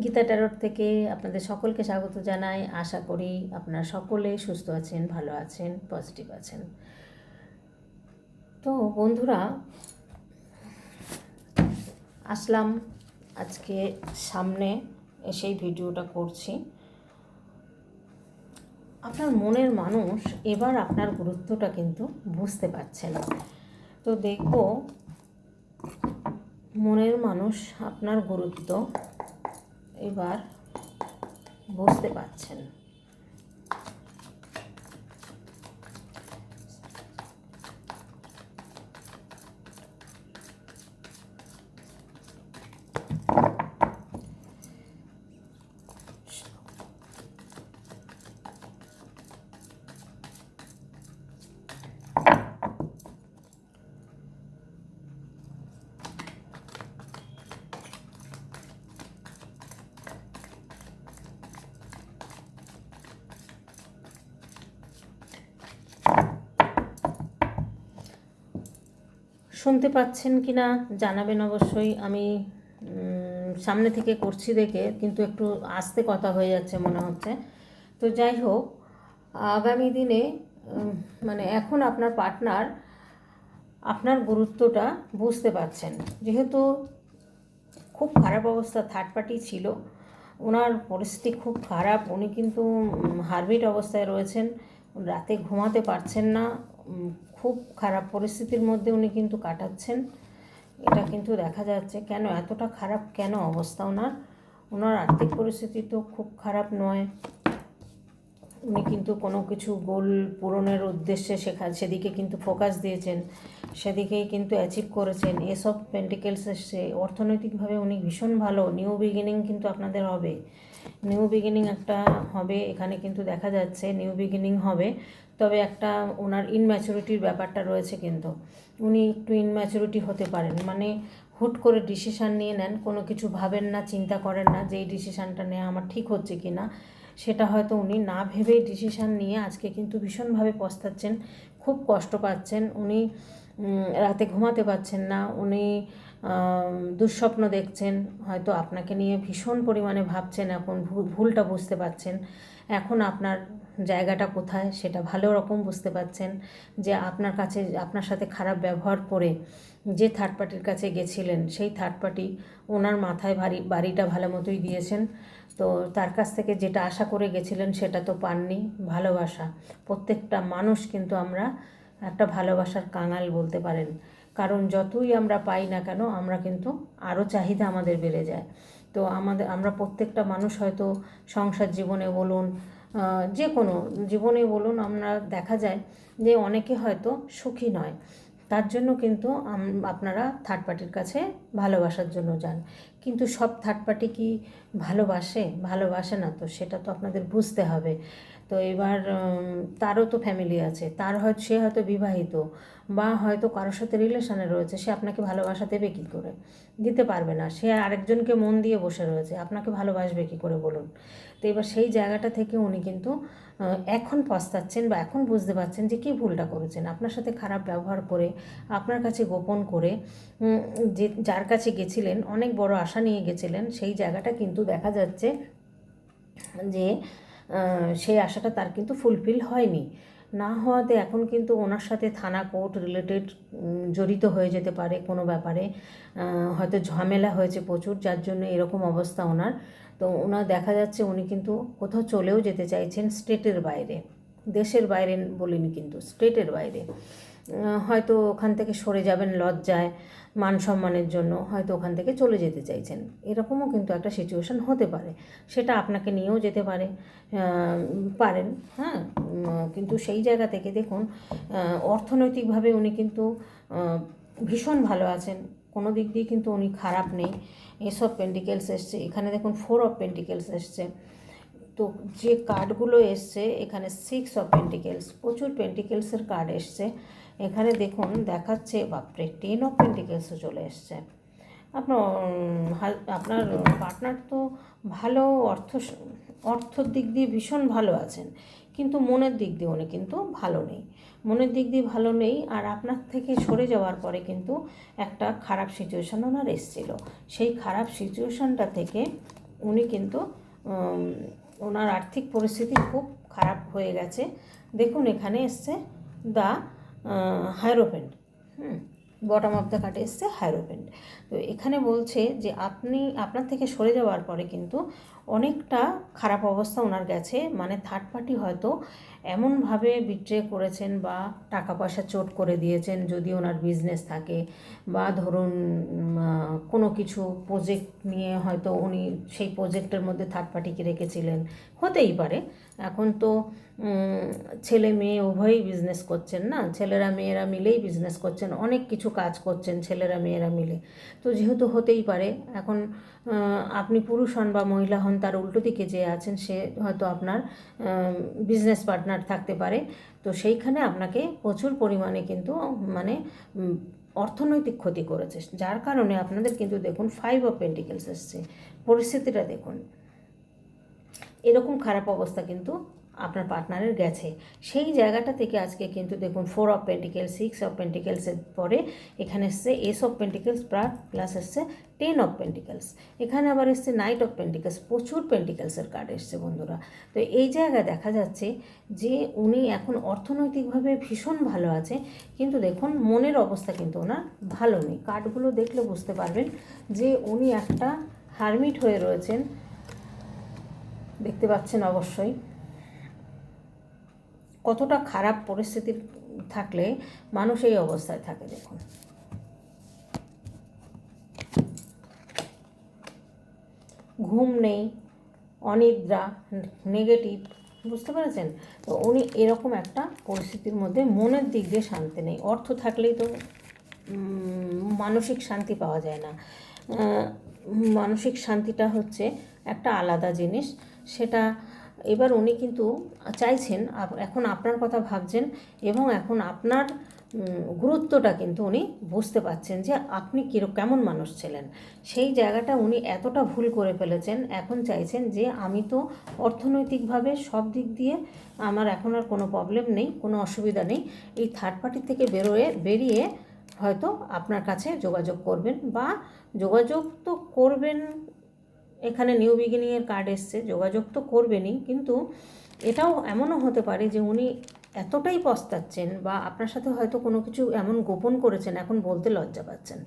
Gita tarot থেকে আপনাদের সকলকে স্বাগত জানাই। আশা করি আপনারা সকলে সুস্থ আছেন, ভালো আছেন পজিটিভ আছেন। তো বন্ধুরা, আসলাম আজকে সামনে এসেই ভিডিওটা করছি। আপনার মনের মানুষ এবার আপনার গুরুত্বটা কিন্তু বুঝতে পারছে না। তো দেখব, মনের মানুষ আপনার গুরুত্ব এবার বুঝতে পারছেন। শুনতে পাচ্ছেন কি না জানাবেন অবশ্যই। আমি সামনে থেকে করছি দেখে, কিন্তু একটু আস্তে কথা হয়ে যাচ্ছে মনে হচ্ছে। তো যাই হোক, আগামী দিনে মানে এখন আপনার পার্টনার, আপনার গুরুত্বটা বুঝতে পারছেন। যেহেতু খুব খারাপ অবস্থা থার্ড পার্টি ছিল, ওনার পরিস্থিতি খুব খারাপ, উনি কিন্তু হারবিট অবস্থায় রয়েছেন, রাতে ঘুমাতে পারছেন না খুব খারাপ পরিস্থিতির মধ্যে উনি কিন্তু কাটাচ্ছেন। এটা কিন্তু দেখা যাচ্ছে। কেন? এতটা খারাপ কেন অবস্থা ওনার? ওনার আর্থিক পরিস্থিতি তো খুব খারাপ নয়। উনি কিন্তু কোনো কিছু গোল পূরণের উদ্দেশ্যে শেখা সেদিকে কিন্তু ফোকাস দিয়েছেন। সেদিকেই কিন্তু অ্যাচিভ করেছেন। এসব পেন্টিকেলস এসছে অর্থনৈতিকভাবে উনি ভীষণ ভালো। নিউ বিগিনিং কিন্তু আপনাদের হবে। নিউ বিগিনিং একটা হবে, এখানে কিন্তু দেখা যাচ্ছে নিউ বিগিনিং হবে। তবে একটা ওনার ইনম্যাচুরিটির ব্যাপারটা রয়েছে কিন্তু। উনি একটু ইনম্যাচুরিটি হতে পারেন। মানে হুট করে ডিসিশান নিয়ে নেন, কোনো কিছু ভাবেন না, চিন্তা করেন না যে এই ডিসিশানটা নেওয়া আমার ঠিক হচ্ছে কি না সেটা হয়তো উনি না ভেবেই ডিসিশান নিয়ে আজকে কিন্তু ভীষণভাবে পস্তাচ্ছেন, খুব কষ্ট পাচ্ছেন। উনি রাতে ঘুমাতে পারছেন না। উনি দুঃস্বপ্ন দেখছেন, হয়তো আপনাকে নিয়ে ভীষণ পরিমাণে ভাবছেন, এখন ভুলটা বুঝতে পারছেন। এখন আপনার জায়গাটা কোথায় সেটা ভালো রকম বুঝতে পারছেন যে আপনার কাছে, আপনার সাথে খারাপ ব্যবহার করে যে থার্ড পার্টির কাছে গেছিলেন, সেই থার্ড পার্টি ওনার মাথায় ভারী, বাড়িটা ভালো মতোই দিয়েছেন। তো তার কাছ থেকে যেটা আশা করে গেছিলেন সেটা তো পাননি, ভালোবাসা। প্রত্যেকটা মানুষ কিন্তু আমরা একটা ভালোবাসার কাঙাল বলতে পারেন। কারণ যতই আমরা পাই না কেন, আমরা কিন্তু আরও চাহিদা আমাদের বেড়ে যায়। তো আমাদের, আমরা প্রত্যেকটা মানুষ হয়তো সংসার জীবনে বলুন যে কোনো জীবনে বলুন, আমরা দেখা যায় যে অনেকে হয়তো সুখী নয়। তার জন্য কিন্তু আপনারা থার্ড পার্টির কাছে ভালোবাসার জন্য যান। কিন্তু সব থার্ড পার্টি কি ভালোবাসে? ভালোবাসে না, তো সেটা তো আপনাদের বুঝতে হবে। তো এবার তারও তো ফ্যামিলি আছে। তার হয়তো সে হয়তো বিবাহিত বা হয়তো কারোর সাথে রিলেশানে রয়েছে, সে আপনাকে ভালোবাসা দেবে কী করে? দিতে পারবে না। সে আরেকজনকে মন দিয়ে বসে রয়েছে, আপনাকে ভালোবাসবে কী করে বলুন? তো এবার সেই জায়গাটা থেকে উনি কিন্তু এখন পস্তাচ্ছেন বা এখন বুঝতে পারছেন যে কী ভুলটা করেছেন। আপনার সাথে খারাপ ব্যবহার করে, আপনার কাছে গোপন করে যে যার কাছে গেছিলেন, অনেক বড় আশা নিয়ে গেছিলেন, সেই জায়গাটা কিন্তু দেখা যাচ্ছে যে সেই আশাটা তার কিন্তু ফুলফিল হয়নি। না হওয়াতে এখন কিন্তু ওনার সাথে থানা কোর্ট রিলেটেড জড়িত হয়ে যেতে পারে কোনো ব্যাপারে। হয়তো ঝামেলা হয়েছে প্রচুর, যার জন্য এরকম অবস্থা ওনার। তো ওনার দেখা যাচ্ছে উনি কিন্তু কোথাও চলেও যেতে চাইছেন স্টেটের বাইরে। দেশের বাইরে বলিনি কিন্তু স্টেটের বাইরে। হয়তো ওখান থেকে সরে যাবেন লজ্জায়, মান সম্মানের জন্য, হয়তো ওখান থেকে চলে যেতে চাইছেন। এরকমও কিন্তু একটা সিচুয়েশন হতে পারে। সেটা আপনাকে নিয়েও যেতে পারে পারেন হ্যাঁ? কিন্তু সেই জায়গা থেকে দেখুন অর্থনৈতিকভাবে উনি কিন্তু ভীষণ ভালো আছেন। কোনো দিক দিয়ে কিন্তু উনি খারাপ নেই। এসব পেন্টিকেলস এসছে, এখানে দেখুন ফোর অফ পেন্টিকেলস এসছে। তো যে কার্ডগুলো এসছে, এখানে সিক্স অফ পেন্টিকেলস, প্রচুর পেন্টিকেলসের কার্ড এসছে। এখানে দেখুন দেখাচ্ছে, বাপরে টেন অফ পেন্টিকেলসও চলে এসছে। আপনার আপনার পার্টনার তো ভালো, অর্থ, অর্থর দিক দিয়ে ভীষণ ভালো আছেন, কিন্তু মনের দিক দিয়ে উনি কিন্তু ভালো নেই। মনের দিক দিয়ে ভালো নেই, আর আপনার থেকে সরে যাওয়ার পরে কিন্তু একটা খারাপ সিচুয়েশান ওনার এসেছিল। সেই খারাপ সিচুয়েশনটা থেকে উনি কিন্তু ওনার আর্থিক পরিস্থিতি খুব খারাপ হয়ে গেছে। দেখুন এখানে এসছে the hierophant. Hmm bottom of the কাটে এসছে হাইরোপেন্ট। তো এখানে বলছে যে আপনি, আপনার থেকে সরে যাওয়ার পরে কিন্তু অনেকটা খারাপ অবস্থা ওনার গেছে। মানে থার্ড পার্টি হয়তো এমনভাবে বিট্রে করেছেন বা টাকা পয়সা চোট করে দিয়েছেন যদি ওনার বিজনেস থাকে বা ধরুন কোনো কিছু প্রজেক্ট নিয়ে হয়তো উনি সেই প্রজেক্টের মধ্যে থার্ড পার্টিকে রেখেছিলেন। হতেই পারে। এখন তো ছেলে মেয়ে উভয়ই বিজনেস করছেন না? ছেলেরা মেয়েরা মিলেই বিজনেস করছেন, অনেক কিছু কাজ করছেন ছেলেরা মেয়েরা মিলে। তো যেহেতু হতেই পারে, এখন আপনি পুরুষ হন বা মহিলা হন, তার উল্টো দিকে যে আছেন, সে হয়তো আপনার বিজনেস পার্টনার থাকতে পারে। তো সেইখানে আপনাকে প্রচুর পরিমাণে কিন্তু মানে অর্থনৈতিক ক্ষতি করেছে। যার কারণে আপনাদের কিন্তু দেখুন ফাইভ অফ পেন্টিকেলস এসছে। পরিস্থিতিটা দেখুন। এরকম খারাপ অবস্থা কিন্তু আপনার পার্টনারের গেছে। সেই জায়গাটা থেকে আজকে কিন্তু দেখুন four of pentacle six of পেন্টিকেলসের পরে এখানে এসছে এস অফ পেন্টিকেলস প্লাস এসছে টেন অফ পেন্টিকেলস এখানে আবার এসছে নাইট অফ পেন্টিকেলস প্রচুর পেন্টিকেলসের কার্ড এসছে বন্ধুরা। তো এই জায়গায় দেখা যাচ্ছে যে উনি এখন অর্থনৈতিকভাবে ভীষণ ভালো আছে, কিন্তু দেখুন মনের অবস্থা কিন্তু ওনার ভালো নেই। কার্ডগুলো দেখলে বুঝতে পারবেন যে উনি একটা হারমিট হয়ে রয়েছেন দেখতে পাচ্ছেন অবশ্যই। কতটা খারাপ পরিস্থিতি থাকলে মানুষ এই অবস্থায় থাকে, দেখুন। ঘুম নেই, অনিদ্রা, নেগেটিভ, বুঝতে পেরেছেন? তো উনি এরকম একটা পরিস্থিতির মধ্যে মনের দিক দিয়ে শান্তি নেই। অর্থ থাকলেই তো মানসিক শান্তি পাওয়া যায় না। মানসিক শান্তিটা হচ্ছে একটা আলাদা জিনিস। সেটা এবার উনি কিন্তু চাইছেন এখন আপনার কথা ভাবছেন এবং এখন আপনার গুরুত্বটা কিন্তু উনি বুঝতে পারছেন যে আপনি কিরো কেমন মানুষ ছিলেন। সেই জায়গাটা উনি এতটা ভুল করে ফেলেছেন, এখন চাইছেন যে আমি তো অর্থনৈতিকভাবে সব দিক দিয়ে আমার এখন আর কোনো প্রবলেম নেই, কোনো অসুবিধা নেই। এই থার্ড পার্টি থেকে বেরোয়ে, বেরিয়ে হয়তো আপনার কাছে যোগাযোগ করবেন বা যোগাযোগ তো করবেন এখানে নিউ বিগিনিংয়ের কার্ড এসছে, যোগাযোগ তো করবেনই, কিন্তু এটাও এমনও হতে পারে যে উনি এতটাই পস্তাচ্ছেন বা আপনার সাথে হয়তো কোনো কিছু এমন গোপন করেছেন, এখন বলতে লজ্জা পাচ্ছেন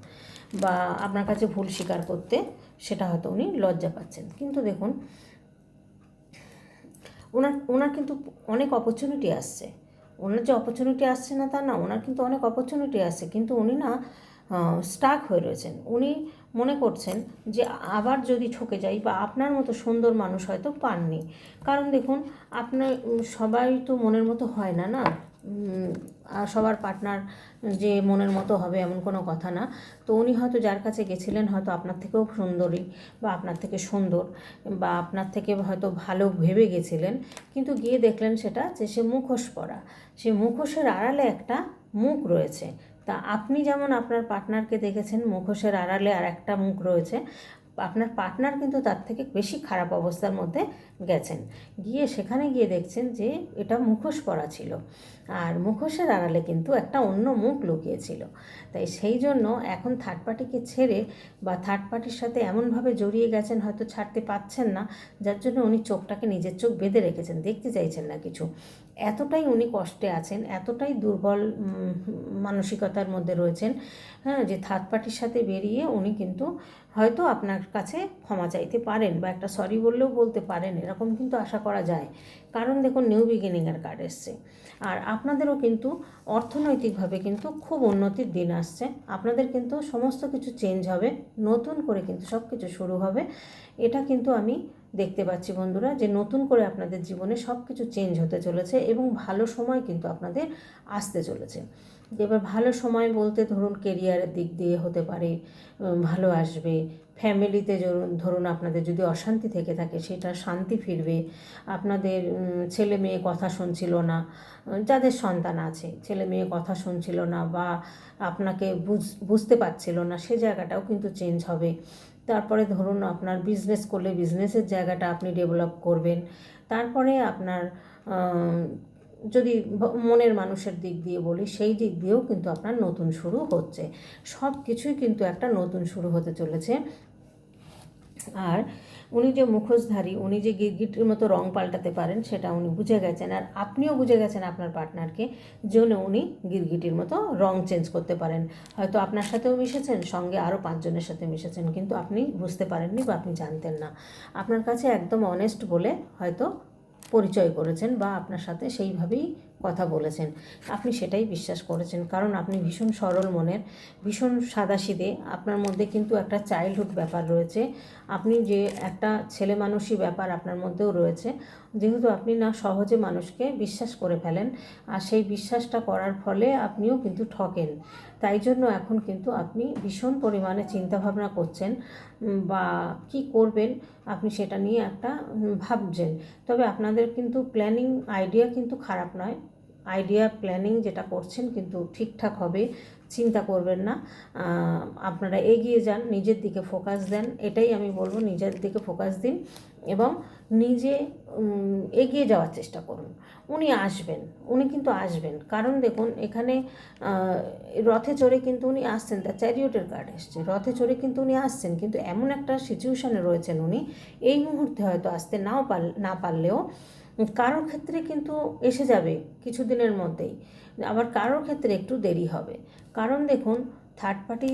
বা আপনার কাছে ভুল স্বীকার করতে সেটা হয়তো উনি লজ্জা পাচ্ছেন। কিন্তু দেখুন ওনার ওনার কিন্তু অনেক অপরচুনিটি আসছে। ওনার যে অপরচুনিটি আসছে না তা না ওনার কিন্তু অনেক অপরচুনিটি আসছে, কিন্তু উনি না স্টাক হয়ে রয়েছেন। উনি মনে করছেন যে আবার যদি ঠকে যাই বা আপনার মতো সুন্দর মানুষ হয়তো পাননি। কারণ দেখুন, আপনার সবাই তো মনের মতো হয় না না? আর সবার পার্টনার যে মনের মতো হবে এমন কোনো কথা না। তো উনি হয়তো যার কাছে গেছিলেন হয়তো আপনার থেকেও সুন্দরী বা আপনার থেকে সুন্দর বা আপনার থেকে হয়তো ভালো ভেবে গেছিলেন, কিন্তু গিয়ে দেখলেন সেটা যে সে মুখোশ পরা। সে মুখোশের আড়ালে একটা মুখ রয়েছে। তা আপনি যেমন আপনার পার্টনারকে দেখেছেন, মুখোশের আড়ালে আর একটা মুখ রয়েছে, আপনার পার্টনার কিন্তু তার থেকে বেশি খারাপ অবস্থার মধ্যে গেছেন। গিয়ে সেখানে গিয়ে দেখছেন যে এটা মুখোশ পরা ছিল আর মুখোশের আড়ালে কিন্তু একটা অন্য মুখ লুকিয়েছিল। তাই সেই জন্য এখন থার্ড পার্টিকে ছেড়ে বা থার্ড পার্টির সাথে এমনভাবে জড়িয়ে গেছেন হয়তো ছাড়তে পাচ্ছেন না, যার জন্য উনি চোখটাকে নিজের চোখ বেঁধে রেখেছেন, দেখতে চাইছেন না কিছু। এতটাই উনি কষ্টে আছেন, এতটাই দুর্বল মানসিকতার মধ্যে রয়েছেন হ্যাঁ যে থার্ড পার্টির সাথে বেরিয়ে উনি কিন্তু হয়তো আপনার কাছে ক্ষমা চাইতে পারেন বা একটা সরি বললেও বলতে পারেন, এরকম কিন্তু আশা করা যায়। কারণ দেখুন নিউ বিগিনিংয়ের কার্ড এসছে। আর আপনাদেরও কিন্তু অর্থনৈতিকভাবে কিন্তু খুব উন্নতির দিন আসছে। আপনাদের কিন্তু সমস্ত কিছু চেঞ্জ হবে, নতুন করে কিন্তু সব কিছু শুরু হবে। এটা কিন্তু আমি দেখতে পাচ্ছি বন্ধুরা যে নতুন করে আপনাদের জীবনে সব কিছু চেঞ্জ হতে চলেছে এবং ভালো সময় কিন্তু আপনাদের আসতে চলেছে। এবার ভালো সময় বলতে ধরুন কেরিয়ারের দিক দিয়ে হতে পারে ভালো আসবে ফ্যামিলিতে ধরুন আপনাদের যদি অশান্তি থেকে থাকে সেটা শান্তি ফিরবে, আপনাদের ছেলে মেয়ে কথা শুনছিল না যাদের সন্তান আছে, ছেলে মেয়ে কথা শুনছিল না বা আপনাকে বুঝ, বুঝতে পারছিল না সে জায়গাটাও কিন্তু চেঞ্জ হবে। তারপরে ধরুন আপনার বিজনেস করলে বিজনেসের জায়গাটা আপনি ডেভেলপ করবেন। তারপরে আপনার যদি মনের মানুষের দিক দিয়ে বলি, সেই দিক দিয়েও কিন্তু আপনার নতুন শুরু হচ্ছে। সব কিছুই কিন্তু একটা নতুন শুরু হতে চলেছে। আর উনি যে মুখোশধারী, উনি যে গিরগিটির মতো রং পাল্টাতে পারেন, সেটা উনি বুঝে গেছেন। আর আপনিও বুঝে গেছেন আপনার পার্টনারকে জন্য উনি গিরগিটির মতো রং চেঞ্জ করতে পারেন। হয়তো আপনার সাথেও মিশেছেন, সঙ্গে আরও পাঁচজনের সাথে মিশেছেন, কিন্তু আপনি বুঝতে পারেননি বা আপনি জানতেন না। আপনার কাছে একদম অনেস্ট বলে হয়তো পরিচয় করেছেন বা আপনার সাথে সেইভাবেই কথা বলেছেন। আপনি সেটাই বিশ্বাস করেছেন। কারণ আপনি ভীষণ সরল মনের, ভীষণ সাদাসিদে আপনার মধ্যে কিন্তু একটা চাইল্ডহুড ব্যাপার রয়েছে। আপনি যে একটা ছেলে মানুষই ব্যাপার আপনার মধ্যেও রয়েছে। যেহেতু আপনি না সহজে মানুষকে বিশ্বাস করে ফেলেন, আর সেই বিশ্বাসটা করার ফলে আপনিও কিন্তু ঠকেন। তাই জন্য এখন কিন্তু আপনি ভীষণ পরিমাণে চিন্তাভাবনা করছেন বা কি করবেন আপনি সেটা নিয়ে একটা ভাবছেন। তবে আপনাদের কিন্তু প্ল্যানিং আইডিয়া কিন্তু খারাপ নয়। আইডিয়া প্ল্যানিং যেটা করছেন কিন্তু ঠিকঠাক হবে। চিন্তা করবেন না। আপনারা এগিয়ে যান, নিজের দিকে ফোকাস দেন, এটাই আমি বলব, নিজের দিকে ফোকাস দিন এবং নিজে এগিয়ে যাওয়ার চেষ্টা করুন। উনি আসবেন, উনি কিন্তু আসবেন। কারণ দেখুন, এখানে রথে চড়ে কিন্তু উনি আসছেন তার চ্যারিয়টের কার্ড এসছে। রথে চড়ে কিন্তু উনি আসছেন, কিন্তু এমন একটা সিচুয়েশানে রয়েছেন উনি, এই মুহূর্তে হয়তো আসতে নাও পার না পারলেও কারোর ক্ষেত্রে কিন্তু এসে যাবে কিছুদিনের মধ্যেই। আবার কারোর ক্ষেত্রে একটু দেরি হবে। কারণ দেখুন থার্ড পার্টি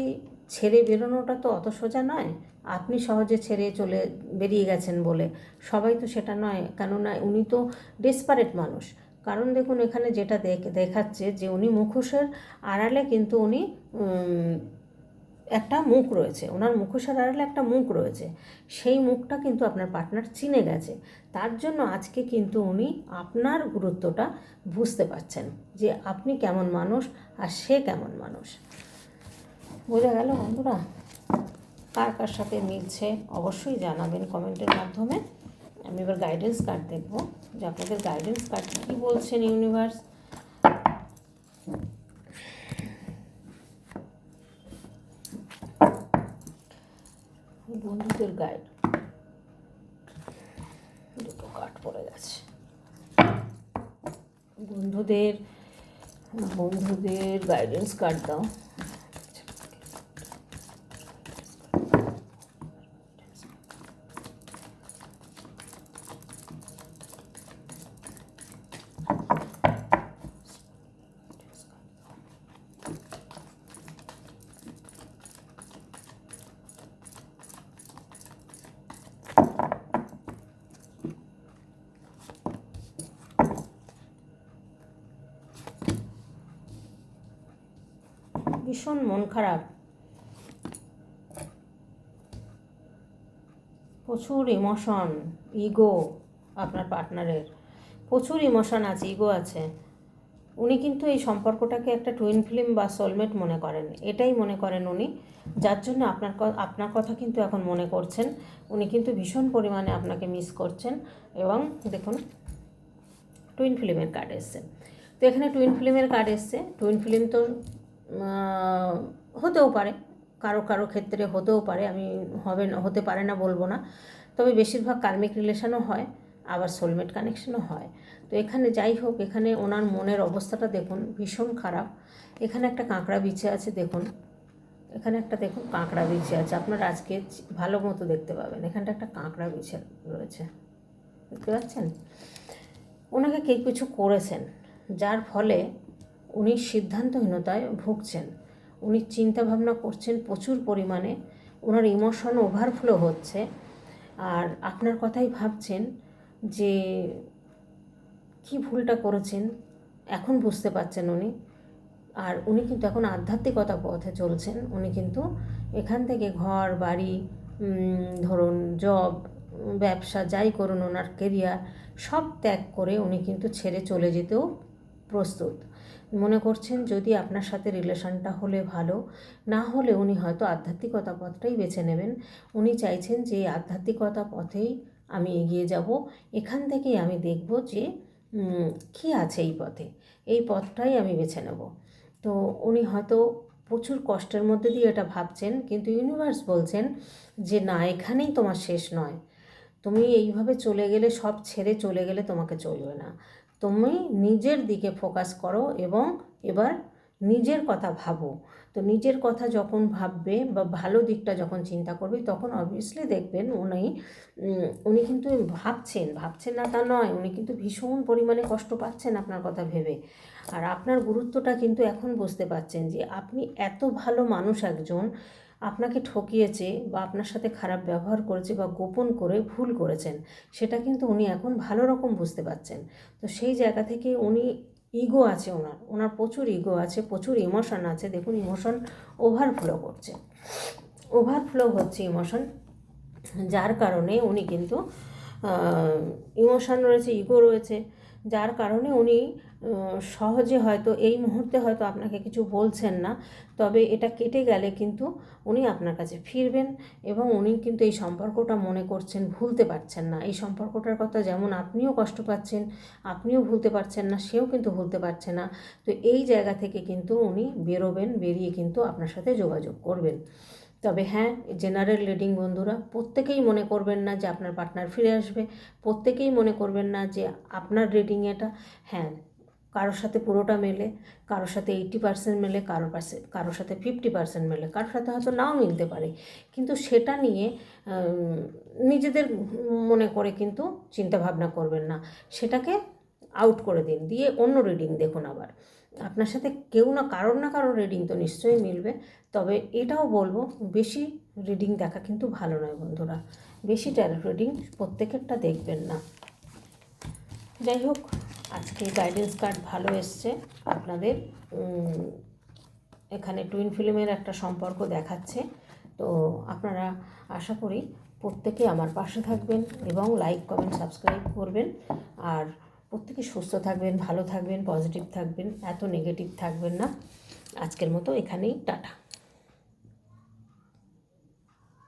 ছেড়ে বেরোনোটা তো অত সোজা নয়। আপনি সহজে ছেড়ে চলে বেরিয়ে গেছেন বলে। সবাই তো সেটা নয়, কেননা উনি তো ডেসপারেট মানুষ। কারণ দেখুন, এখানে যেটা দেখ, দেখাচ্ছে যে উনি মুখোশের আড়ালে কিন্তু উনি একটা মুখ রয়েছে, ওনার মুখোশের আড়ালে একটা মুখ রয়েছে, সেই মুখটা কিন্তু আপনার পার্টনার চিনে গেছে, তার জন্য আজকে কিন্তু উনি আপনার গুরুত্বটা বুঝতে পারছেন যে আপনি কেমন মানুষ আর সে কেমন মানুষ। বোঝা গেল বন্ধুরা? কার কার সাথে মিলছে অবশ্যই জানাবেন কমেন্টের মাধ্যমে। আমি এবার গাইডেন্স কার্ড দেখব যে আপনাদের গাইডেন্স কার্ড কী বলছেন ইউনিভার্স বন্ধুদের গাইড দুটো কার্ড পড়ে গেছে। বন্ধুদের বন্ধুদের গাইডেন্স কার্ড দাও। ভীষণ মন খারাপ। প্রচুর ইমোশন ইগো আপনার পার্টনারের প্রচুর ইমোশন আছে ইগো আছে। উনি কিন্তু এই সম্পর্কটাকে একটা টুইন ফিল্ম বা সোলমেট মনে করেন। এটাই মনে করেন উনি। যার জন্য আপনার আপনার কথা কিন্তু এখন মনে করছেন। উনি কিন্তু ভীষণ পরিমাণে আপনাকে মিস করছেন এবং দেখুন টুইন ফিল্মের কার্ড এসছে। তো এখানে টুইন ফিল্মের কার্ড এসছে। টুইন ফিল্ম তো হতেও পারে। কারও কারও ক্ষেত্রে হতেও পারে। আমি হবে না, হতে পারে না বলব না। তবে বেশিরভাগ কার্মিক রিলেশনও হয়, আবার সোলমেট কানেকশনও হয়। তো এখানে যাই হোক, এখানে ওনার মনের অবস্থাটা দেখুন, ভীষণ খারাপ। এখানে একটা কাঁকড়া বিছে আছে, দেখুন। এখানে একটা, দেখুন, কাঁকড়া বিছে আছে। আপনারা আজকে ভালো মতো দেখতে পাবেন। এখানটা একটা কাঁকড়া বিছে রয়েছে। দেখতে পাচ্ছেন? ওনাকে কে কিছু করেছেন, যার ফলে উনি সিদ্ধান্তহীনতায় ভুগছেন। উনি চিন্তা ভাবনা করছেন প্রচুর পরিমাণে। ওনার ইমোশন ওভারফ্লো হচ্ছে। আর আপনার কথাই ভাবছেন যে, কি ভুলটা করেছেন? এখন বুঝতে পারছেন উনি। আর উনি কিন্তু এখন আধ্যাত্মিকতা পথে চলছেন। উনি কিন্তু এখান থেকে ঘর, বাড়ি ধরুন জব ব্যবসা, যাই করুন ওনার কেরিয়ার সব ত্যাগ করে উনি কিন্তু ছেড়ে চলে যেতেও প্রস্তুত। মনে করছেন যদি আপনার সাথে রিলেশনটা হলে ভালো, না হলে উনি হয়তো আধ্যাত্মিকতা পথটাই বেছে নেবেন। উনি চাইছেন যে আধ্যাত্মিকতা পথেই আমি এগিয়ে যাব। এখান থেকেই আমি দেখব যে কী আছে এই পথে। এই পথটাই আমি বেছে নেব। তো উনি হয়তো প্রচুর কষ্টের মধ্যে দিয়ে এটা ভাবছেন, কিন্তু ইউনিভার্স বলছেন যে, না, এখানেই তোমার শেষ নয়। তুমি এইভাবে চলে গেলে, সব ছেড়ে চলে গেলে তোমাকে চলবে না। তুমি নিজের দিকে ফোকাস করো এবং এবার নিজের কথা ভাবো। তো নিজের কথা যখন ভাববে বা ভালো দিকটা যখন চিন্তা করবে, তখন অবভিয়াসলি দেখবেন উনি উনি কিন্তু ভাবছেন। ভাবছেন না তা নয়, উনি কিন্তু ভীষণ পরিমাণে কষ্ট পাচ্ছেন আপনার কথা ভেবে। আর আপনার গুরুত্বটা কিন্তু এখন বুঝতে পারছেন যে আপনি এত ভালো মানুষ একজন আপনাকে ঠকিয়েছে বা আপনার সাথে খারাপ ব্যবহার করেছে বা গোপন করে ভুল করেছেন, সেটা কিন্তু উনি এখন ভালো রকম বুঝতে পারছেন। তো সেই জায়গা থেকে উনি ইগো আছে ওনার ওনার প্রচুর ইগো আছে, প্রচুর ইমোশন আছে। দেখুন ইমোশন ওভারফ্লো করছে। ওভারফ্লো হচ্ছে ইমোশন যার কারণে উনি কিন্তু ইমোশন রয়েছে ইগো রয়েছে। যার কারণে উনি সহজে হয়তো এই মুহূর্তে হয়তো আপনাকে কিছু বলছেন না, তবে এটা কেটে গেলে কিন্তু উনি আপনার কাছে ফিরবেন এবং উনি কিন্তু এই সম্পর্কটা মনে করছেন ভুলতে পারছেন না। এই সম্পর্কটার কথা যেমন আপনিও কষ্ট পাচ্ছেন, আপনিও ভুলতে পারছেন না, সেও কিন্তু ভুলতে পারছে না। তো এই জায়গা থেকে কিন্তু উনি বেরোবেন, বেরিয়ে কিন্তু আপনার সাথে যোগাযোগ করবেন। তবে হ্যাঁ জেনারেল রিডিং বন্ধুরা, প্রত্যেকেই মনে করবেন না যে আপনার পার্টনার ফিরে আসবে, প্রত্যেকেই মনে করবেন না যে আপনার রিডিং এটা। হ্যাঁ কারোর সাথে পুরোটা মেলে, কারোর সাথে এইটি পার্সেন্ট মেলে, কারোর পাশে, কারোর সাথে ফিফটি পার্সেন্ট মেলে, কারোর সাথে হয়তো নাও মিলতে পারে। কিন্তু সেটা নিয়ে নিজেদের মনে করে কিন্তু চিন্তা ভাবনা করবেন না। সেটাকে আউট করে দিন, দিয়ে অন্য রিডিং দেখুন আবার। আপনার সাথে কেউ না, কারোর না কারোর রিডিং তো নিশ্চয়ই মিলবে। তবে এটাও বলব, বেশি রিডিং দেখা কিন্তু ভালো নয় বন্ধুরা। বেশি ট্যারোট রিডিং প্রত্যেকেরটা দেখবেন না। যাই হোক আজকে গাইডেন্স কার্ড ভালো এসছে। আপনাদের এখানে টুইন ফিল্মের একটা সম্পর্ক দেখাচ্ছে। তো আপনারা আশা করি প্রত্যেকে আমার পাশে থাকবেন এবং লাইক কমেন্ট সাবস্ক্রাইব করবেন। আর প্রত্যেকে সুস্থ থাকবেন, ভালো থাকবেন পজিটিভ থাকবেন, এত নেগেটিভ থাকবেন না। আজকের মতো এখানেই, টাটা।